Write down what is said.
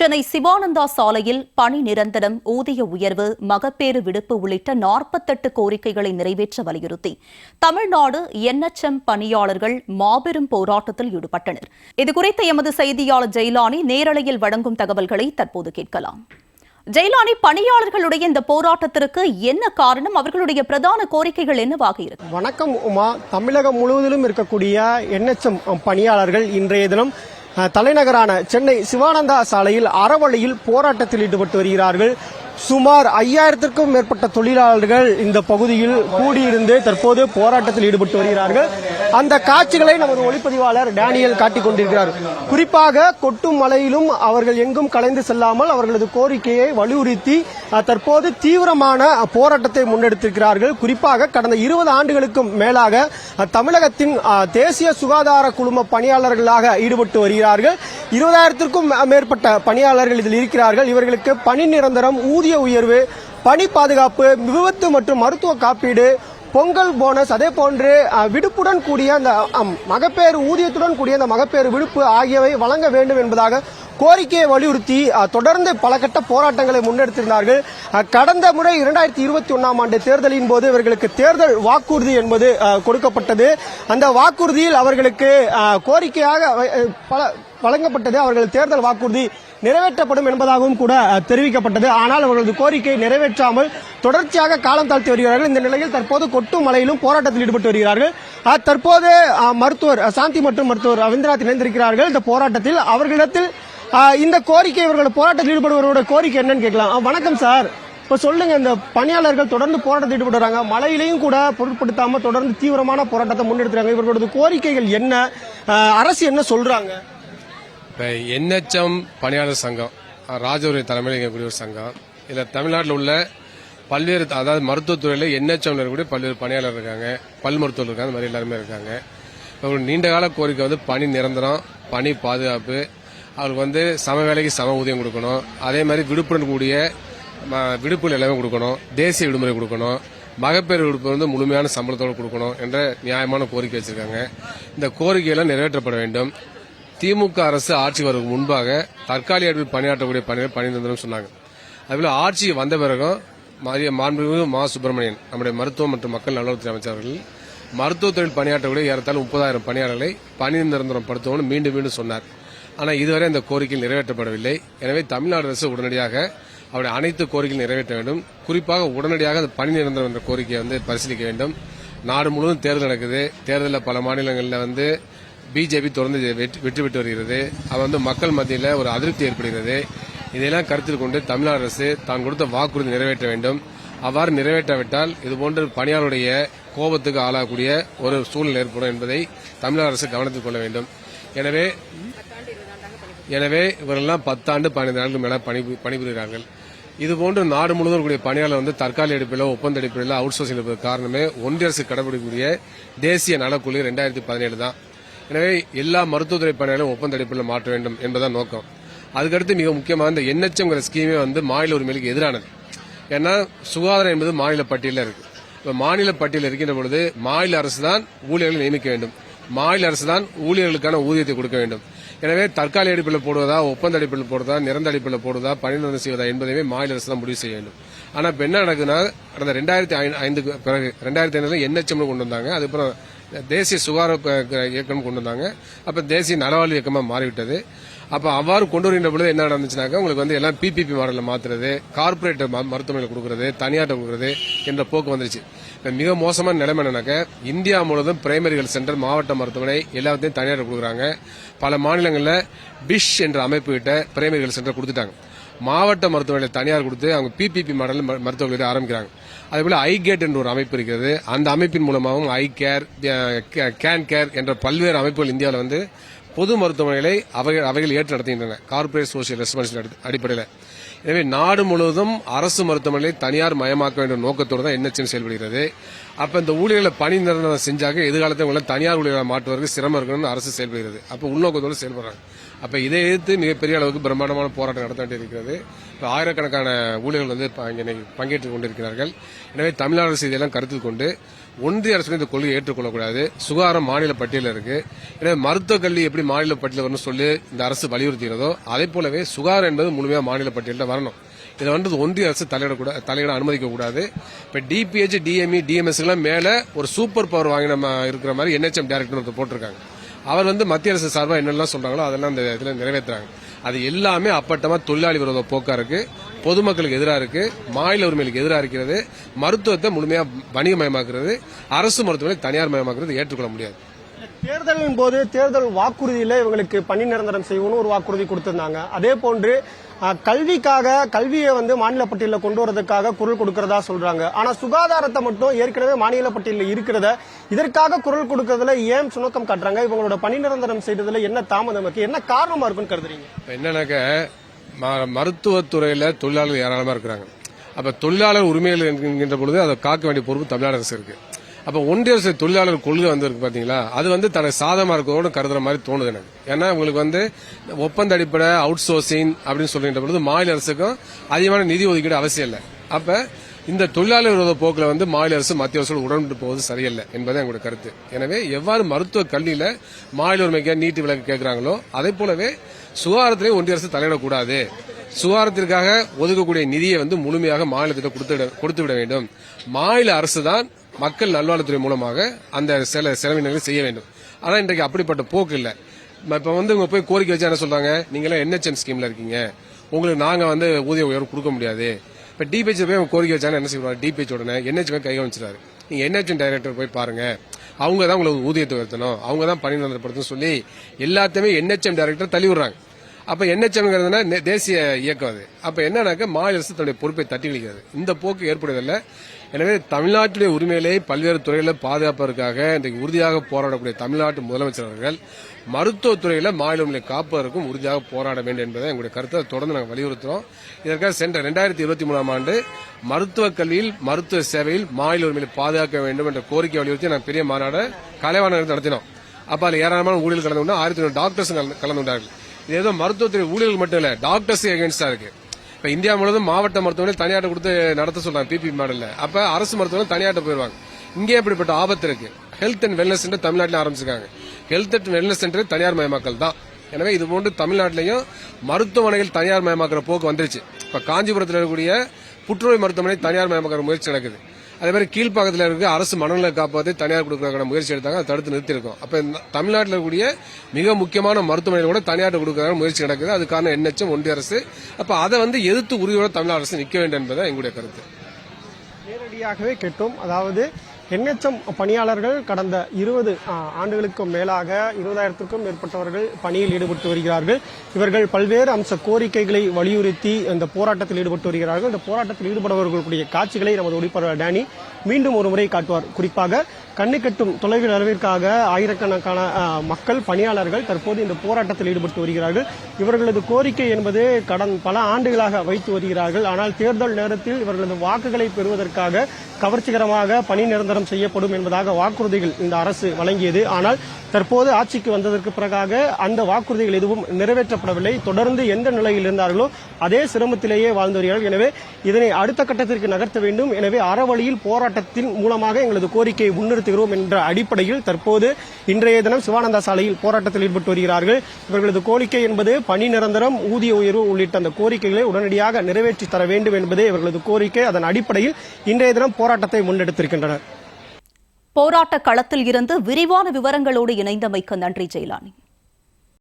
சென்னை சிவானந்தா சாலையில் பணி நிரந்தரம் ஊதிய உயர்வு மகப்பேறு விடுப்பு உள்ளிட்ட நாற்பத்தெட்டு கோரிக்கைகளை நிறைவேற்ற வலியுறுத்தி தமிழ்நாடு என்எச்எம் பணியாளர்கள் மாபெரும் போராட்டத்தில் ஈடுபட்டனர். இதுகுறித்து எமது செய்தியாளர் ஜெயலானி நேரலையில் வழங்கும் தகவல்களை தற்போது கேட்கலாம். ஜெயலானி பணியாளர்களுடைய இந்த போராட்டத்திற்கு என்ன காரணம்? அவர்களுடைய பிரதான கோரிக்கைகள் என்னவாக இருக்கு? வணக்கம் உமா. தமிழகம் முழுவதிலும் இருக்கக்கூடிய என்எச்எம் பணியாளர்கள் இன்றைய தினம் தலைநகரான சென்னை சிவானந்தா சாலையில் அறவழியில் போராட்டத்தில் ஈடுபட்டு வருகிறார்கள். சுமார் ஐயாயிரத்திற்கும் மேற்பட்ட தொழிலாளர்கள் இந்த பகுதியில் கூடியிருந்து தற்போது போராட்டத்தில் ஈடுபட்டு வருகிறார்கள். அந்த காட்சிகளை நமது ஒளிப்பதிவாளர் டேனியல் காட்டிக் கொண்டிருக்கிறார். குறிப்பாக கொட்டும் மலையிலும் அவர்கள் எங்கும் கலைந்து செல்லாமல் அவர்களது கோரிக்கையை வலியுறுத்தி தற்போது தீவிரமான போராட்டத்தை முன்னெடுத்திருக்கிறார்கள். குறிப்பாக கடந்த இருபது ஆண்டுகளுக்கும் மேலாக தமிழகத்தின் தேசிய சுகாதார குழும பணியாளர்களாக ஈடுபட்டு வருகிறார்கள். இருபதாயிரத்திற்கும் மேற்பட்ட பணியாளர்கள் இதில் இருக்கிறார்கள். இவர்களுக்கு பணி நிரந்தரம் ஊதிய உயர்வு பணி பாதுகாப்பு விபத்து மற்றும் மருத்துவ காப்பீடு பொங்கல் போனஸ் அதே போன்று விடுப்புடன் கூடிய அந்த மகப்பேறு ஊதியத்துடன் கூடிய அந்த மகப்பேறு விடுப்பு ஆகியவை வழங்க வேண்டும் என்பதாக கோரிக்கையை வலியுறுத்தி தொடர்ந்து பல கட்ட போராட்டங்களை முன்னெடுத்திருந்தார்கள். கடந்த முறை இரண்டாயிரத்தி இருபத்தி ஒன்னாம் ஆண்டு தேர்தலின் போது இவர்களுக்கு தேர்தல் வாக்குறுதி என்பது கொடுக்கப்பட்டது. அந்த வாக்குறுதியில் அவர்களுக்கு கோரிக்கையாக பல வழங்கப்பட்டது. அவர்கள் தேர்தல் வாக்குறுதி நிறைவேற்றப்படும் என்பதாகவும் கூட தெரிவிக்கப்பட்டது. ஆனால் அவர்களது கோரிக்கை நிறைவேற்றாமல் தொடர்ச்சியாக காலம் தாழ்த்தி வருகிறார்கள். இந்த நிலையில் தற்போது கொட்டும் மலையிலும் போராட்டத்தில் ஈடுபட்டு வருகிறார்கள். தற்போது மருத்துவர் சாந்தி மற்றும் மருத்துவர் ரவீந்திரநாத் இணைந்திருக்கிறார்கள். இந்த போராட்டத்தில் அவர்களிடத்தில் இந்த கோரிக்கை இவர்கள் போராட்டத்தில் ஈடுபடுவர்களோட கோரிக்கை என்னன்னு கேட்கலாம். வணக்கம் சார். இப்ப சொல்லுங்க இந்த பணியாளர்கள் தொடர்ந்து போராட்டத்தில் ஈடுபடுறாங்க மழையிலையும் கூட பொருட்படுத்தாம தொடர்ந்து தீவிரமான போராட்டத்தை முன்னெடுத்துறாங்க இவர்களோட கோரிக்கைகள் என்ன? அரசு என்ன சொல்றாங்க? இப்போ என்ஹெச்எம் பணியாளர் சங்கம் ராஜவுரி தலைமையில் இயங்கக்கூடிய ஒரு சங்கம். இதில் தமிழ்நாட்டில் உள்ள பல்வேறு அதாவது மருத்துவத்துறையில் என்ஹெச்எம் இருக்கக்கூடிய பல்வேறு பணியாளர் இருக்காங்க. பல் மருத்துவர் இருக்காங்க அந்த மாதிரி எல்லாருமே இருக்காங்க. இப்போ நீண்ட கால கோரிக்கை வந்து பணி நிரந்தரம் பணி பாதுகாப்பு அவருக்கு வந்து சம வேலைக்கு சம ஊதியம் கொடுக்கணும். அதே மாதிரி விடுப்புடன் கூடிய ம- விடுப்புகள் எல்லாமே கொடுக்கணும். தேசிய விடுமுறை கொடுக்கணும். மகப்பேறு விடுப்பு வந்து முழுமையான சம்பளத்தோடு கொடுக்கணும் என்ற நியாயமான கோரிக்கை வச்சிருக்காங்க. இந்த கோரிக்கையெல்லாம் நிறைவேற்றப்பட வேண்டும். திமுக அரசு ஆட்சி வருவதற்கு முன்பாக தற்காலிக அடிப்பில் பணியாற்றக்கூடிய பணிகள் பணி சொன்னாங்க. அதுபோல ஆட்சி வந்த பிறகும் மரிய மாண்புமிகு மா சுப்பிரமணியன் நம்முடைய மருத்துவம் மற்றும் மக்கள் நலத்துறை அமைச்சர்கள் மருத்துவத்துறையில் பணியாற்றக்கூடிய ஏறத்தாலும் முப்பதாயிரம் பணியாளர்களை பணி நிரந்தரம் படுத்தவும் மீண்டும் மீண்டும் சொன்னார். ஆனால் இதுவரை இந்த கோரிக்கை நிறைவேற்றப்படவில்லை. எனவே தமிழ்நாடு அரசு உடனடியாக அவருடைய அனைத்து கோரிக்கைகள் நிறைவேற்ற வேண்டும். குறிப்பாக உடனடியாக அந்த பணி நிரந்தரம் என்ற கோரிக்கையை வந்து பரிசீலிக்க வேண்டும். நாடு முழுவதும் தேர்தல் நடக்குது. தேர்தலில் பல மாநிலங்களில் வந்து பிஜேபி தொடர்ந்து வெற்றி பெற்று வருகிறது. அது வந்து மக்கள் மத்தியில் ஒரு அதிருப்தி ஏற்படுகிறது. இதையெல்லாம் கருத்தில் கொண்டு தமிழ்நாடு அரசு தான் கொடுத்த வாக்குறுதி நிறைவேற்ற வேண்டும். அவ்வாறு நிறைவேற்றாவிட்டால் இதுபோன்ற பணியாளருடைய கோபத்துக்கு ஆளாகக்கூடிய ஒரு சூழ்நிலை ஏற்படும் என்பதை தமிழக அரசு கவனத்தில் கொள்ள வேண்டும். எனவே எனவே இவரெல்லாம் பத்தாண்டு பதினைந்து ஆண்டுகள் மேல பணிபுரிகிறார்கள். இதுபோன்று நாடு முழுவதும் இருக்கக்கூடிய பணியாளர் வந்து தற்காலிக அடிப்படையில் ஒப்பந்த அடிப்படையில் அவுட் சோர்சிங் இருப்பதற்கு காரணமே ஒன்றிய அரசு கடைபிடிக்கக்கூடிய தேசிய நலக்குழு ரெண்டாயிரத்தி பதினேழு தான். எனவே எல்லா மருத்துவத்துறை பணியாளரும் ஒப்பந்த அடிப்படையில் மாற்ற வேண்டும் என்பதுதான் நோக்கம். அதுக்கடுத்து மிக முக்கியமாக இந்த என்எச்எம்ங்கிற ஸ்கீமே வந்து மாநில உரிமைகளுக்கு எதிரானது. ஏன்னா சுகாதாரம் என்பது மாநில பட்டியலில் இருக்கு. இப்போ மாநில பட்டியலில் இருக்கின்ற பொழுது மாநில அரசு தான் ஊழியர்களை நியமிக்க வேண்டும். மாநில அரசு தான் ஊழியர்களுக்கான ஊதியத்தை கொடுக்க வேண்டும். எனவே தற்காலிக அடிப்படையில் போடுவதா ஒப்பந்த அடிப்படையில் போடுவதா நிரந்த அடிப்படையில் போடுவதா பணி செய்வதா என்பதையுமே மாநில அரசு தான் முடிவு செய்ய வேண்டும். ஆனால் இப்போ என்ன நடக்குதுன்னா கடந்த ரெண்டாயிரத்தி ஐந்துக்கு பிறகு ரெண்டாயிரத்தி ஐந்துல என்எச்எம் கொண்டு வந்தாங்க. அதுக்கப்புறம் தேசிய சுகாதார இயக்கம் கொண்டு வந்தாங்க. அப்போ தேசிய நலவாழ்வு இயக்கமாக மாறிவிட்டது. அப்போ அவ்வாறு கொண்டு வருகின்ற பொழுது என்ன நடந்துச்சுனாக்கா உங்களுக்கு வந்து எல்லாம் பிபிபி மாடலில் மாத்துறது கார்பரேட் மருத்துவமனையில் கொடுக்குறது தனியார்ட்ட கொடுக்குறது என்ற போக்கு வந்துருச்சு. இப்போ மிக மோசமான நிலைமை என்னன்னாக்க இந்தியா முழுவதும் பிரைமரி ஹெல்த் சென்டர் மாவட்ட மருத்துவமனை எல்லாத்தையும் தனியார் கொடுக்குறாங்க. பல மாநிலங்களில் பிஷ் என்ற அமைப்பு கிட்ட பிரைமரி ஹெல்த் சென்டர் கொடுத்துட்டாங்க. மாவட்ட மருத்துவமனையில் தனியார் கொடுத்து அவங்க பிபிபி மாடல் மருத்துவர்களை ஆரம்பிக்கிறாங்க. அதேபோல் ஐ கேட் என்ற ஒரு அமைப்பு இருக்கிறது அந்த அமைப்பின் மூலமாகவும் ஐ கேர் கேன் கேர் என்ற பல்வேறு அமைப்புகள் இந்தியாவில் வந்து பொது மருத்துவமனைகளை அவைகள் அவைகள் ஏற்று நடத்துகின்றன. கார்பரேட் சோசியல் ரெஸ்பான்சிபிலிட்டி அடிப்படையில். எனவே நாடு முழுவதும் அரசு மருத்துவமனையை தனியார் மயமாக்க வேண்டும் நோக்கத்தோடு தான் என்எச்எம் செயல்படுகிறது. அப்ப இந்த ஊழியர்களை பணி நிரந்தரம் செஞ்சாக்க எதிர்காலத்தில் உங்களை தனியார் ஊழியர்களை மாற்றுவதற்கு சிரமம் இருக்கணும்னு அரசு செயல்படுகிறது. அப்ப உள்நோக்கத்தோடு செயல்படுறாங்க. அப்போ இதை எதிர்த்து மிகப்பெரிய அளவுக்கு பிரம்மாண்டமான போராட்டம் நடத்த வேண்டியிருக்கிறது. இப்போ ஆயிரக்கணக்கான ஊழியர்கள் வந்து பங்கேற்றுக் கொண்டிருக்கிறார்கள். எனவே தமிழ்நாடு அரசு இதெல்லாம் கருத்தில் கொண்டு ஒன்றிய அரசு இந்த கொள்கையை ஏற்றுக்கொள்ளக்கூடாது. சுகாதாரம் மாநில பட்டியலில் இருக்கு. எனவே மருத்துவ கல்வி எப்படி மாநில பட்டியலில் வரணும்னு சொல்லி இந்த அரசு வலியுறுத்தினதோ அதே போலவே சுகாதாரம் என்பது முழுமையாக மாநில பட்டியலில் வரணும். இதை வந்து ஒன்றிய அரசு தலையிடக்கூட தலையிட அனுமதிக்க கூடாது இப்போ டிபிஹெச் டிஎம்இ டிஎம்எஸ்லாம் எல்லாம் ஒரு சூப்பர் பவர் வாங்கின இருக்கிற மாதிரி என்ஹெச்எம் டைரக்டர் ஒருத்தர் போட்டிருக்காங்க. அவர் வந்து மத்திய அரசு சார்பாக என்னெல்லாம் சொல்றாங்களோ அதெல்லாம் அந்த இதில் நிறைவேற்றுறாங்க. அது எல்லாமே அப்பட்டமா தொழிலாளி விரோத போக்கா இருக்கு. பொதுமக்களுக்கு எதிராக இருக்கு. மாநில உரிமைகளுக்கு எதிராக இருக்கிறது. மருத்துவத்தை முழுமையா வணிகமயமாக்குறது. அரசு மருத்துவமனை தனியார் மயமாக்குறது ஏற்றுக்கொள்ள முடியாது. தேர்தலின் போது தேர்தல் வாக்குறுதியில இவங்களுக்கு பணி நிரந்தரம் செய்யணும்னு ஒரு வாக்குறுதி கொடுத்திருந்தாங்க. அதே போன்று கல்விக்காக கல்வியை வந்து மாநில பட்டியலில் கொண்டு வரதுக்காக குரல் கொடுக்கறதா சொல்றாங்க. ஆனா சுகாதாரத்தை மட்டும் ஏற்கனவே மாநில பட்டியலில் இருக்கிறத இதற்காக குரல் கொடுக்கறதுல ஏன் சுணக்கம் காட்டுறாங்க? இவங்களோட பணி நிரந்தரம் செய்ததுல என்ன தாமதம் இருக்கு? என்ன காரணமா இருக்குன்னு கருதுறீங்க? என்னன்னாக்க ம- மருத்துவத்துறையில தொழிலாளர்கள் ஏராளமா இருக்கிறாங்க. அப்ப தொழிலாளர் உரிமைகள் என்கின்ற பொழுது அதை காக்க வேண்டிய பொறுப்பு தமிழ்நாடு அரசு இருக்கு. அப்ப ஒன்றிய அரசு தொழிலாளர் கொள்கை வந்து இருக்கு பாத்தீங்களா? அது வந்து தனக்கு சாதமா இருக்கிறதோட கருதுற மாதிரி தோணுது எனக்கு. ஏன்னா உங்களுக்கு வந்து ஒப்பந்த அடிப்படை அவுட் சோர்சிங் அப்படின்னு சொல்கின்ற பொழுது மாநில அரசுக்கும் அதிகமான நிதி ஒதுக்கீடு அவசியம் இல்லை. அப்ப இந்த தொழிலாளர் விரோத போக்கில் வந்து மாநில அரசு மத்திய அரசு உடன்பட்டு போவது சரியில்லை என்பது எங்களுடைய கருத்து. எனவே எவ்வாறு மருத்துவ கல்வியில மாநில உரிமைக்கு நீட்டு விலக்கு கேட்கிறாங்களோ அதே போலவே சுகாதாரத்திலே ஒன்றிய அரசு தலையிடக்கூடாது. சுகாதாரத்திற்காக ஒதுக்கக்கூடிய நிதியை வந்து முழுமையாக மாநிலத்திட்ட கொடுத்து விட வேண்டும். மாநில அரசு தான் மக்கள் நல்வாழ்வுத்துறை மூலமாக அந்த சில செலவினங்களை செய்ய வேண்டும். ஆனால் இன்றைக்கு அப்படிப்பட்ட போக்கு இல்லை. இப்போ வந்து இவங்க போய் கோரிக்கை வச்சு என்ன சொல்றாங்க? நீங்களாம் என்ஹெச்எம் ஸ்கீம்ல இருக்கீங்க. உங்களுக்கு நாங்க வந்து ஊதிய உயர்வு கொடுக்க முடியாது. இப்போ டிபிஹெச் போய் அவங்க கோரிக்கை வச்சாங்க என்ன செய்வாங்க? டிபிஹெச் உடனே என்ஹெச் போய் கை காமிச்சிட்டாரு நீங்க என்ஹெச்எம் டைரக்டர் போய் பாருங்க. அவங்க தான் உங்களுக்கு ஊதியத்தை உயர்த்தணும். அவங்க தான் பணி நிரந்தரப்படுத்தணும் சொல்லி எல்லாத்தையுமே என்ஹெச்எம் டைரக்டர் தள்ளி விடுறாங்க. அப்ப என்ஹெச்எம்ங்கிறதுனா தேசிய இயக்கம் அது. அப்ப என்னன்னாக்க மாநில அரசு தன்னுடைய பொறுப்பை தட்டி கழிக்கிறது. இந்த போக்கு ஏற்படுவதில்லை. எனவே தமிழ்நாட்டுடைய உரிமைகளை பல்வேறு துறைகளில் பாதுகாப்பதற்காக இன்றைக்கு உறுதியாக போராடக்கூடிய தமிழ்நாட்டு முதலமைச்சர் அவர்கள் மாநில உரிமையை காப்பதற்கும் உறுதியாக போராட வேண்டும் என்பதை எங்களுடைய கருத்தை தொடர்ந்து நாங்கள் வலியுறுத்துறோம். இதற்காக சென்ற ரெண்டாயிரத்தி இருபத்தி மூணாம் ஆண்டு மருத்துவக் கல்வியில் மருத்துவ சேவையில் மாநில உரிமையை பாதுகாக்க வேண்டும் என்ற கோரிக்கை வலியுறுத்தி நாங்கள் பெரிய மாநாடு கலைவாணர் நடத்தினோம். அப்ப அதில் ஏராளமான ஊழியர்கள் கலந்து கொண்டு ஆயிரத்தி டாக்டர்ஸ் கலந்து கலந்து கொண்டார்கள் இது ஏதோ மருத்துவத்துறை ஊழியர்கள் மட்டும் இல்ல டாக்டர்ஸ் எகேன்ஸ்டா இருக்கு. இப்ப இந்தியா முழுவதும் மாவட்ட மருத்துவமனை தனியாட்ட கொடுத்து நடத்த சொல்றாங்க பிபி மாடல்ல அப்ப அரசு மருத்துவமனை தனியாட்ட போயிருவாங்க. இங்கே இப்படிப்பட்ட ஆபத்து இருக்கு. ஹெல்த் அண்ட் வெல்னஸ் சென்டர் தமிழ்நாட்டில் ஆரம்பிச்சிருக்காங்க. ஹெல்த் அண்ட் வெல்னஸ் சென்டர் தனியார் மயமாக்கல் தான். எனவே இது போன்று தமிழ்நாட்டிலையும் மருத்துவமனைகள் தனியார் மயமாக்குற போக்கு வந்துருச்சு. இப்ப காஞ்சிபுரத்தில் இருக்கக்கூடிய புற்றுநோய் மருத்துவமனை தனியார் மயமாக்குற முயற்சி நடக்குது. அதே மாதிரி கீழ்ப்பாக்கத்தில் இருக்க அரசு மனநல காப்பாற்றி தனியார் கொடுக்கறதுக்கான முயற்சி எடுத்தாங்க. அதை தடுத்து நிறுத்திருக்கோம் அப்போ தமிழ்நாட்டில் இருக்கக்கூடிய மிக முக்கியமான மருத்துவமனையில் கூட தனியார் கொடுக்கறதுக்கான முயற்சி நடக்குது. அதுக்கான எண்ணச்சம் ஒன்றிய அரசு. அப்போ அதை வந்து எதிர்த்து உறுதியோட தமிழ் அரசு நிற்க வேண்டும் என்பதுதான் எங்களுடைய கருத்து. நேரடியாகவே கேட்டோம். அதாவது என்ஹெச்எம் பணியாளர்கள் கடந்த இருபது ஆண்டுகளுக்கும் மேலாக இருபதாயிரத்திற்கும் மேற்பட்டவர்கள் பணியில் ஈடுபட்டு வருகிறார்கள். இவர்கள் பல்வேறு அம்ச கோரிக்கைகளை வலியுறுத்தி இந்த போராட்டத்தில் ஈடுபட்டு வருகிறார்கள். இந்த போராட்டத்தில் ஈடுபடுபவர்களுடைய காட்சிகளை நமது ஒளிப்பரவர் டேனி மீண்டும் ஒரு முறை காட்டுவார். குறிப்பாக கண்ணு கட்டும் தொலைவில் அளவிற்காக ஆயிரக்கணக்கான மக்கள் பணியாளர்கள் தற்போது இந்த போராட்டத்தில் ஈடுபட்டு வருகிறார்கள். இவர்களது கோரிக்கை என்பது கடன் பல ஆண்டுகளாக வைத்து வருகிறார்கள். ஆனால் தேர்தல் நேரத்தில் இவர்களது வாக்குகளை பெறுவதற்காக கவர்ச்சிகரமாக பணி நிரந்தரம் செய்யப்படும் என்பதாக வாக்குறுதிகள் இந்த அரசு வழங்கியது. ஆனால் தற்போது ஆட்சிக்கு வந்ததற்கு பிறகாக அந்த வாக்குறுதிகள் எதுவும் நிறைவேற்றப்படவில்லை. தொடர்ந்து எந்த நிலையில் இருந்தார்களோ அதே சிரமத்திலேயே வாழ்ந்து வருகிறார்கள் எனவே இதனை அடுத்த கட்டத்திற்கு நகர்த்த வேண்டும். எனவே அறவழியில் போராட்டத்தின் மூலமாக எங்களது கோரிக்கையை முன்னிறுத்துகிறோம் என்ற அடிப்படையில் தற்போது இன்றைய தினம் சிவானந்தா சாலையில் போராட்டத்தில் ஈடுபட்டு வருகிறார்கள். இவர்களது கோரிக்கை என்பது பணி நிரந்தரம் ஊதிய உயர்வு உள்ளிட்ட அந்த கோரிக்கைகளை உடனடியாக நிறைவேற்றி தர வேண்டும் என்பதே இவர்களது கோரிக்கை. அதன் அடிப்படையில் இன்றைய தினம் போராட்டத்தை முன்னெடுத்திருக்கின்றனர். போராட்ட களத்தில் இருந்து விரிவான விவரங்களோடு இணைந்தமைக்கு நன்றி ஜெயலானி.